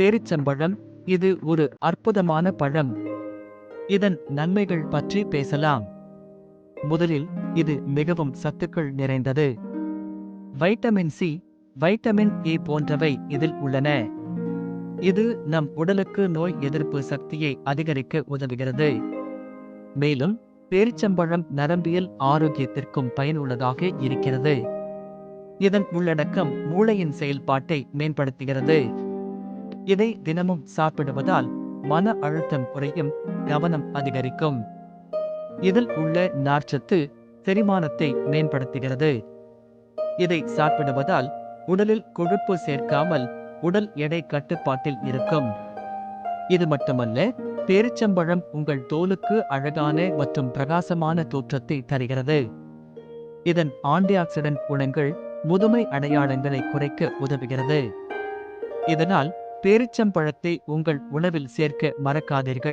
பேரிச்சம்பழம் இது ஒரு அற்புதமான பழம். இதன் நன்மைகள் பற்றி பேசலாம். முதலில் இது மிகவும் சத்துக்கள் நிறைந்தது. வைட்டமின் சி வைட்டமின் ஏ போன்றவை இதில் உள்ளன. இது நம் உடலுக்கு நோய் எதிர்ப்பு சக்தியை அதிகரிக்க உதவுகிறது. மேலும் பேரிச்சம்பழம் நரம்பியல் ஆரோக்கியத்திற்கும் பயனுள்ளதாக இருக்கிறது. இதன் உள்ளடக்கம் மூளையின் செயல்பாட்டை மேம்படுத்துகிறது. இதை தினமும் சாப்பிடுவதால் மன அழுத்தம் குறையும் கவனம் அதிகரிக்கும். இதில் உள்ள நார்ச்சத்து செரிமானத்தை மேம்படுத்துகிறது. இதை சாப்பிடுவதால் உடலில் கொழுப்பு சேர்க்காமல் உடல் எடை கட்டுப்பாட்டில் இருக்கும். இது மட்டுமல்ல பேரிச்சம்பழம் உங்கள் தோலுக்கு அழகான மற்றும் பிரகாசமான தோற்றத்தை தருகிறது. இதன் ஆன்டிஆக்சிடென்ட் குணங்கள் முதுமை அடையாளங்களை குறைக்க உதவுகிறது. இதனால் பேரிச்சம்பழத்தை உங்கள் உணவில் சேர்க்க மறக்காதீர்கள்.